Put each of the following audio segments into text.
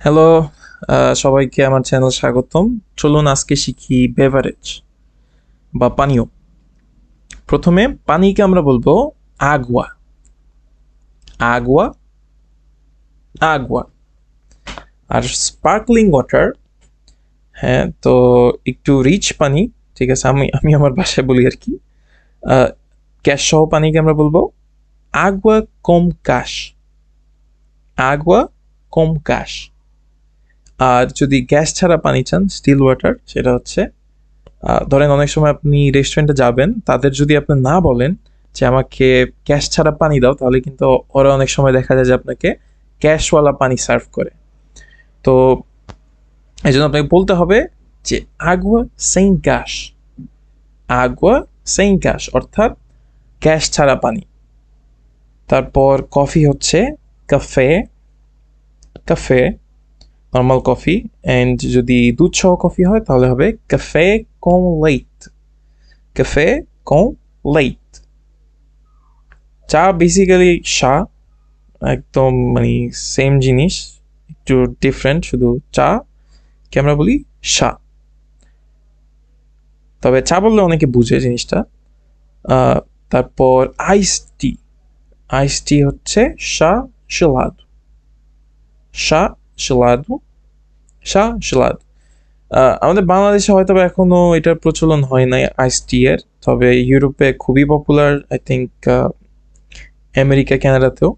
Hello সবাইকে আমার channel স্বাগতম। চলুন আজকে শিখি বেভারেজ বা পানীয়। প্রথমে পানিকে আমরা বলব আগোয়া। আগোয়া আগোয়া। আর স্পার্কলিং ওয়াটার হ্যাঁ তো একটু রিচ পানি, ঠিক আছে, আমি আমি আমার ভাষায় বলি আর কি। ক্যাশ সহ পানিকে আমরা বলব আগোয়া কম কাশ। আগোয়া কম কাশ। আর যদি গ্যাস ছাড়া পানি চান, স্টিল ওয়াটার, সেটা হচ্ছে ধরেন অনেক সময় আপনি রেস্টুরেন্টে যাবেন, তাদের যদি আপনি না বলেন যে আমাকে গ্যাস ছাড়া পানি দাও, তাহলে কিন্তু ওরা অনেক সময় দেখা যায় যে আপনাকে গ্যাসওয়ালা পানি সার্ভ করে। তো এই জন্য আপনাকে বলতে হবে যে আগুয়া সেই গ্যাস আগুয়া সেম গ্যাস অর্থাৎ গ্যাস ছাড়া পানি। তারপর কফি হচ্ছে, কাফে কাফে নর্মাল কফি অ্যান্ড যদি দুধ সহ কফি হয়, তাহলে হবে ক্যাফে কম লেট ক্যাফে কম লেট চা বেসিক্যালি চা একদম মানে সেম জিনিস, একটু ডিফারেন্ট শুধু চা, কে আমরা বলি? চা তবে চা বললে অনেকে বুঝে জিনিসটা। তারপর আইস টি আইস টি হচ্ছে চা gelado চা gelado চা সালাদ আমাদের বাংলাদেশে হয়তো বা এখনও এটার প্রচলন হয় নাই আইস টি এর, তবে ইউরোপে খুবই পপুলার আই থিঙ্ক আমেরিকা কানাডাতেও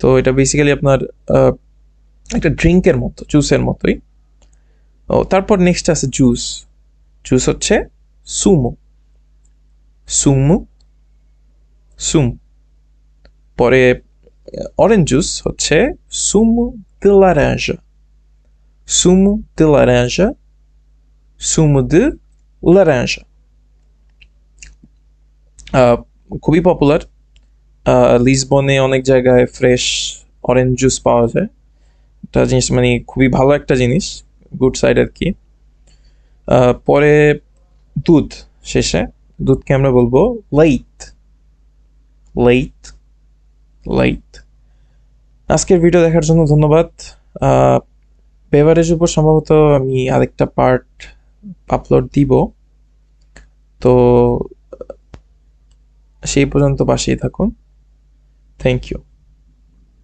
তো এটা বেসিক্যালি আপনার একটা ড্রিঙ্কের মতো জুসের মতোই। ও, তারপর নেক্সট আছে জুস জুস হচ্ছে সুমো। সুমো? সুম। পরে অরেঞ্জ জুস হচ্ছে de laranja sumo de laranja. Sumo de laranja. আহ, খুবই পপুলার লিসবনে অনেক জায়গায় ফ্রেশ অরেঞ্জ জুস পাওয়া যায়। একটা জিনিস মানে খুবই ভালো একটা জিনিস। গুড সাইড আর কি। আহ, পরে দুধ শেষে। দুধকে আমরা বলব লাইট লাইট লাইট আজকের ভিডিও দেখার জন্য ধন্যবাদ। বেভারেজ উপর সম্ভবত আমি আরেকটা পার্ট আপলোড দিব। তো, সেই পর্যন্ত পাশেই থাকুন। Thank you